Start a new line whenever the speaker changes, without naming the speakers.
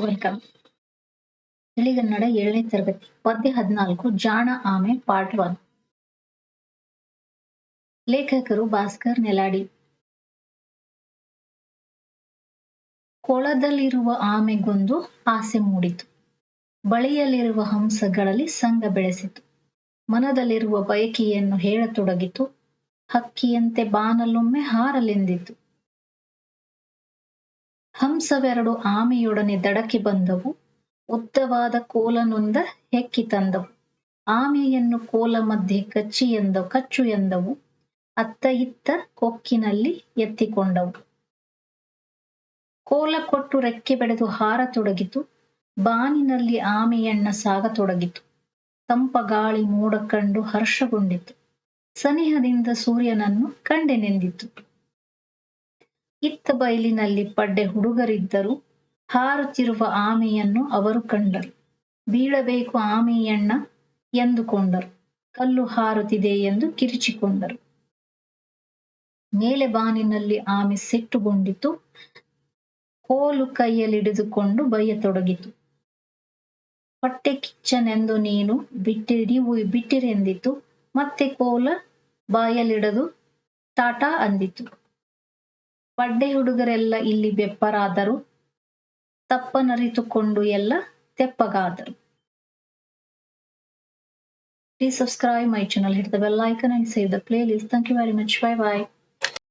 Welcome. ತಿಳಿಗನ್ನಡ ಏಳನೇ ತರಗತಿ, ಪದ್ಯ ಹದಿನಾಲ್ಕು, ಜಾಣ ಆಮೆ, ಪಾರ್ಟ್ ಒನ್. ಲೇಖಕರು ಭಾಸ್ಕರ್ ನೆಲಾಡಿ. ಕೊಳದಲ್ಲಿರುವ ಆಮೆಗೊಂದು ಆಸೆ ಮೂಡಿತು. ಬಳಿಯಲ್ಲಿರುವ ಹಂಸಗಳಲ್ಲಿ ಸಂಘ ಬೆಳೆಸಿತು. ಮನದಲ್ಲಿರುವ ಬಯಕೆಯನ್ನು ಹೇಳತೊಡಗಿತು. ಹಕ್ಕಿಯಂತೆ ಬಾನಲೊಮ್ಮೆ ಹಾರಲೆಂದಿತು. ಹಂಸವೆರಡು ಆಮೆಯೊಡನೆ ದಡಕ್ಕೆ ಬಂದವು. ಉದ್ದವಾದ ಕೋಲನೊಂದ ಹೆಕ್ಕಿ ತಂದವು. ಆಮೆಯನ್ನು ಕೋಲ ಮಧ್ಯೆ ಕಚ್ಚಿ ಎಂದ ಕಚ್ಚು ಎಂದವು. ಅತ್ತ ಇತ್ತ ಕೊಕ್ಕಿನಲ್ಲಿ ಎತ್ತಿಕೊಂಡವು. ಕೋಲ ಕೊಟ್ಟು ರೆಕ್ಕೆ ಬೆಳೆದು ಹಾರತೊಡಗಿತು ಬಾನಿನಲ್ಲಿ ಆಮೆಯಣ್ಣ ಸಾಗತೊಡಗಿತು ತಂಪ ಗಾಳಿ ಮೋಡ ಕಂಡು ಹರ್ಷಗೊಂಡಿತು. ಸನಿಹದಿಂದ ಸೂರ್ಯನನ್ನು ಕಂಡೆನೆಂದಿತು ಇತ್ತ ಬಯಲಿನಲ್ಲಿ ಪಡ್ಡೆ ಹುಡುಗರಿದ್ದರು. ಹಾರುತ್ತಿರುವ ಆಮೆಯನ್ನು ಅವರು ಕಂಡರು. ಬೀಳಬೇಕು ಆಮೆಯಣ್ಣ ಎಂದುಕೊಂಡರು. ಕಲ್ಲು ಹಾರುತ್ತಿದೆ ಎಂದು ಕಿರಿಚಿಕೊಂಡರು. ಮೇಲೆ ಬಾನಿನಲ್ಲಿ ಆಮೆ ಸಿಟ್ಟುಗೊಂಡಿತು. ಕೋಲು ಕೈಯಲ್ಲಿಡಿದುಕೊಂಡು ಬಯ್ಯತೊಡಗಿತು ಹೊಟ್ಟೆ ಕಿಚ್ಚನೆಂದು ನೀನು ಬಿಟ್ಟಿಡಿ ಬಿಟ್ಟಿರೆಂದಿತು ಮತ್ತೆ ಕೋಲ ಬಾಯಲ್ಲಿಡದು ತಾಟ ಅಂದಿತು ಪಡ್ಡೆ ಹುಡುಗರೆಲ್ಲ ಇಲ್ಲಿ ಬೆಪ್ಪರಾದರು ತಪ್ಪನರಿತುಕೊಂಡು ಎಲ್ಲ ತೆಪ್ಪಗಾದರು Please subscribe my channel, hit the bell icon and save the playlist. Thank you very much. Bye bye.